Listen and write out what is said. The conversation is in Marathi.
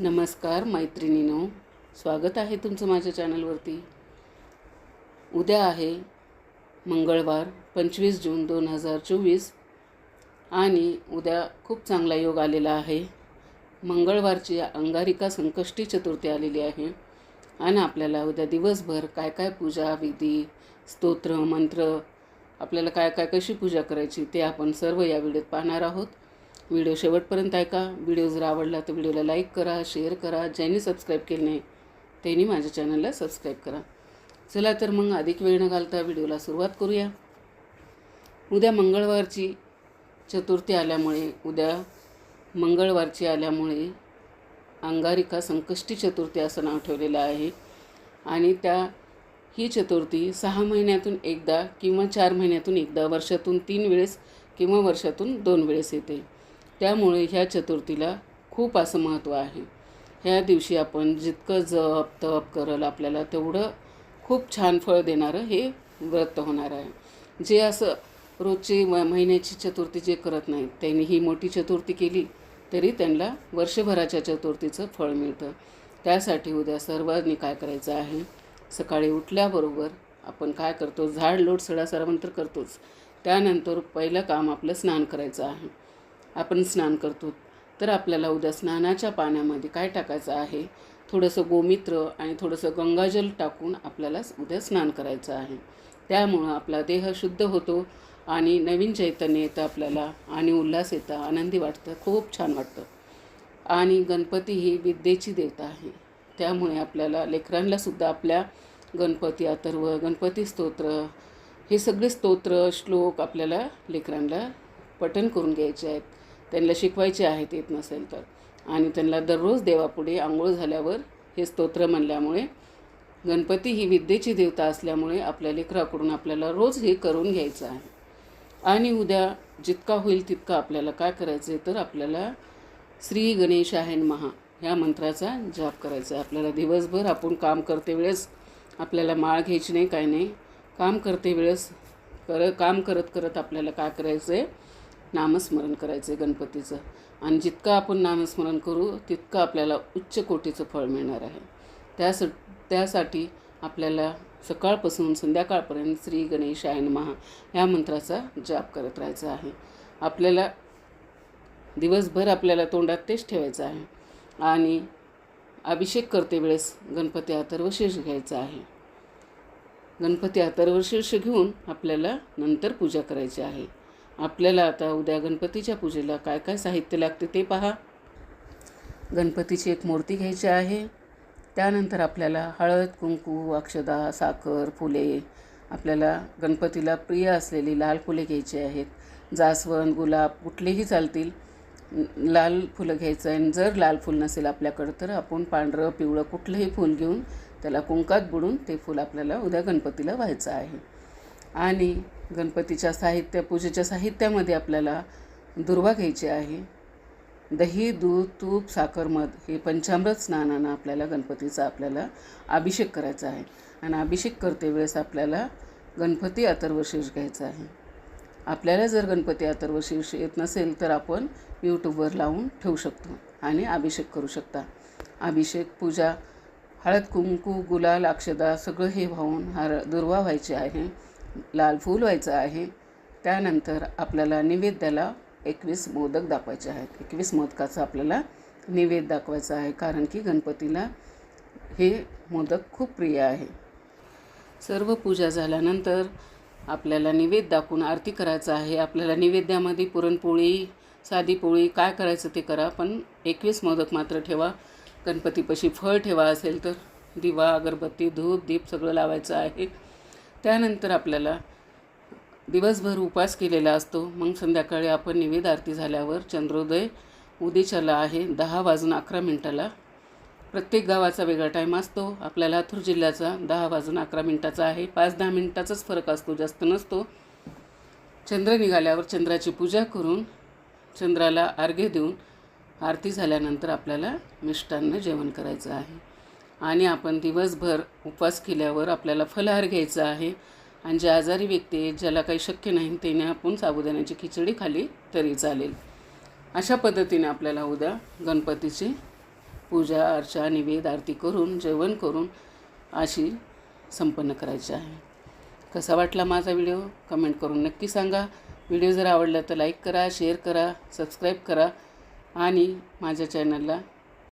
नमस्कार मैत्रिणीनो स्वागत आहे तुमचं माझ्या चॅनलवरती. उद्या आहे मंगळवार पंचवीस जून दोन हजार चोवीस आणि उद्या खूप चांगला योग आलेला आहे. मंगळवारची अंगारिका संकष्टी चतुर्थी आलेली आहे आणि आपल्याला उद्या दिवसभर काय काय पूजा विधी स्तोत्र मंत्र आपल्याला काय काय कशी पूजा करायची ते आपण सर्व या व्हिडिओत पाहणार आहोत. व्हिडिओ शेवटपर्यंत ऐका. व्हिडिओ जर आवडला तर व्हिडिओला लाईक करा शेअर करा. ज्यांनी सबस्क्राईब केले नाही त्यांनी माझ्या चॅनलला सबस्क्राईब करा. चला तर मग अधिक वेळ न घालता व्हिडिओला सुरुवात करूया. उद्या मंगळवारची चतुर्थी आल्यामुळे उद्या मंगळवारची आल्यामुळे अंगारिका संकष्टी चतुर्थी असं नाव ठेवलेलं आहे. आणि त्या ही चतुर्थी सहा महिन्यातून एकदा किंवा चार महिन्यातून एकदा वर्षातून तीन वेळेस किंवा वर्षातून दोन वेळेस येते. त्यामुळे ह्या चतुर्थीला खूप असं महत्त्व आहे. ह्या दिवशी आपण जितकं जप तप करल आपल्याला तेवढं खूप छान फळ देणारं हे व्रत होणार आहे. जे असं रोजची म महिन्याची चतुर्थी जे करत नाहीत त्यांनी ही मोठी चतुर्थी केली तरी त्यांना वर्षभराच्या चतुर्थीचं फळ मिळतं. त्यासाठी उद्या सर्वांनी काय करायचं आहे? सकाळी उठल्याबरोबर आपण काय करतो? झाड लोट सडा सर्वांतर करतोच. त्यानंतर पहिलं काम आपलं स्नान करायचं आहे. आपण स्नान करतो तर आपल्याला उद्या स्नानाच्या पाण्यामध्ये काय टाकायचं आहे? थोडंसं गोमित्र आणि थोडंसं गंगाजल टाकून आपल्याला उद्या स्नान करायचं आहे. त्यामुळं आपला देह शुद्ध होतो आणि नवीन चैतन्य येतं आपल्याला आणि उल्हास येतं आनंदी वाटतं खूप छान वाटतं. आणि गणपती ही विद्येची देवता आहे. त्यामुळे आपल्याला लेकरांलासुद्धा आपल्या गणपती अथर्व गणपती स्तोत्र हे सगळे स्तोत्र श्लोक आपल्याला लेकरांना पठण करून घ्यायचे आहेत. त्यांना शिकवायचे आहेत येत नसेल तर. आणि त्यांना दररोज देवापुढे आंघोळ झाल्यावर हे स्तोत्र म्हणल्यामुळे गणपती ही विद्येची देवता असल्यामुळे आपल्या लेकराकडून आपल्याला रोज हे करून घ्यायचं आहे. आणि उद्या जितका होईल तितका आपल्याला काय करायचं आहे तर आपल्याला श्री गणेश आहे महा ह्या मंत्राचा जाप करायचा आहे. आपल्याला दिवसभर आपण काम करते वेळेस आपल्याला माळ घ्यायची नाही काय नाही. काम करते वेळेस कर काम करत करत आपल्याला काय करायचं आहे नामस्मरण करायचं आहे गणपतीचं. आणि जितकं आपण नामस्मरण करू तितकं आपल्याला उच्च कोटीचं फळ मिळणार आहे. त्यास त्यासाठी आपल्याला सकाळपासून संध्याकाळपर्यंत श्री गणेश आयन महा ह्या मंत्राचा जाप करत राहायचा आहे. आपल्याला दिवसभर आपल्याला तोंडात तेच ठेवायचं आहे. आणि अभिषेक करते वेळेस गणपती अथर्वशीर्ष घ्यायचा आहे. गणपती अथर्वशीर्ष घेऊन आपल्याला नंतर पूजा करायची आहे. आपल्याला आता उद्या गणपतीच्या पूजेला काय काय साहित्य लागते ते पहा. गणपतीची एक मूर्ती घ्यायची आहे. त्यानंतर आपल्याला हळद कुंकू अक्षदा साखर फुले आपल्याला गणपतीला प्रिय असलेली लाल फुले घ्यायची आहेत. जास्वंद गुलाब कुठलेही चालतील लाल फुलं घ्यायचं आहे. जर लाल फुल नसेल आपल्याकडं तर आपण पांढरं पिवळं कुठलंही फूल घेऊन त्याला कुंकात बुडून ते फूल आपल्याला उद्या गणपतीला व्हायचं आहे. आणि गणपतीच्या साहित्य पूजेच्या साहित्यामध्ये आपल्याला दुर्वा घ्यायची आहे. दही दूध तूप साखर मध हे पंचामृत स्नानानं आपल्याला गणपतीचा आपल्याला अभिषेक करायचा आहे. आणि अभिषेक करते वेळेस आपल्याला गणपती अथर्वशीर्ष घ्यायचा आहे. आपल्याला जर गणपती अथर्वशीर्ष येत नसेल तर आपण यूट्यूबवर लावून ठेवू शकतो आणि अभिषेक करू शकता. अभिषेक पूजा हळद कुंकू गुलाल अक्षदा सगळं हे वाहून हार दुर्वा व्हायचे आहे. लाल फूल व्हायचं आहे. त्यानंतर आपल्याला निवेद्याला एकवीस मोदक दाखवायचे आहेत. एकवीस मोदकाचा आपल्याला निवेद दाखवायचा आहे. कारण की गणपतीला हे मोदक खूप प्रिय आहे. सर्व पूजा झाल्यानंतर आपल्याला निवेद दाखवून आरती करायचं आहे. आपल्याला निवेद्यामध्ये पुरणपोळी साधी पोळी काय करायचं ते करा पण एकवीस मोदक मात्र ठेवा. गणपतीपाशी फळ ठेवा असेल तर दिवा अगरबत्ती धूप दीप सगळं लावायचं आहे. त्यानंतर आपल्याला दिवसभर उपास केलेला असतो. मग संध्याकाळी आपण निवेद आरती झाल्यावर चंद्रोदय उदेशाला आहे दहा वाजून अकरा मिनटाला. प्रत्येक गावाचा वेगळा टाईम असतो. आपल्या लातूर जिल्ह्याचा दहा वाजून अकरा मिनटाचा आहे. पाच दहा मिनटाचाच फरक असतो जास्त नसतो. चंद्र निघाल्यावर चंद्राची पूजा करून चंद्राला अर्घ्य देऊन आरती झाल्यानंतर आपल्याला मिष्टान्न जेवण करायचं आहे. आणि आपण दिवसभर उपवास केल्यावर आपल्याला फलाहार घ्यायचा आहे. आणि जे आजारी व्यक्ती आहेत ज्याला काही शक्य नाही त्याने आपण साबुदाण्याची खिचडी खाली तरी चालेल. अशा पद्धतीने आपल्याला उद्या गणपतीची पूजा अर्चा निवेद आरती करून जेवण करून अशी संपन्न करायची आहे. कसा वाटला माझा व्हिडिओ? कमेंट करून नक्की सांगा. व्हिडिओ जर आवडला तर लाईक करा शेअर करा सबस्क्राईब करा आणि माझ्या चॅनलला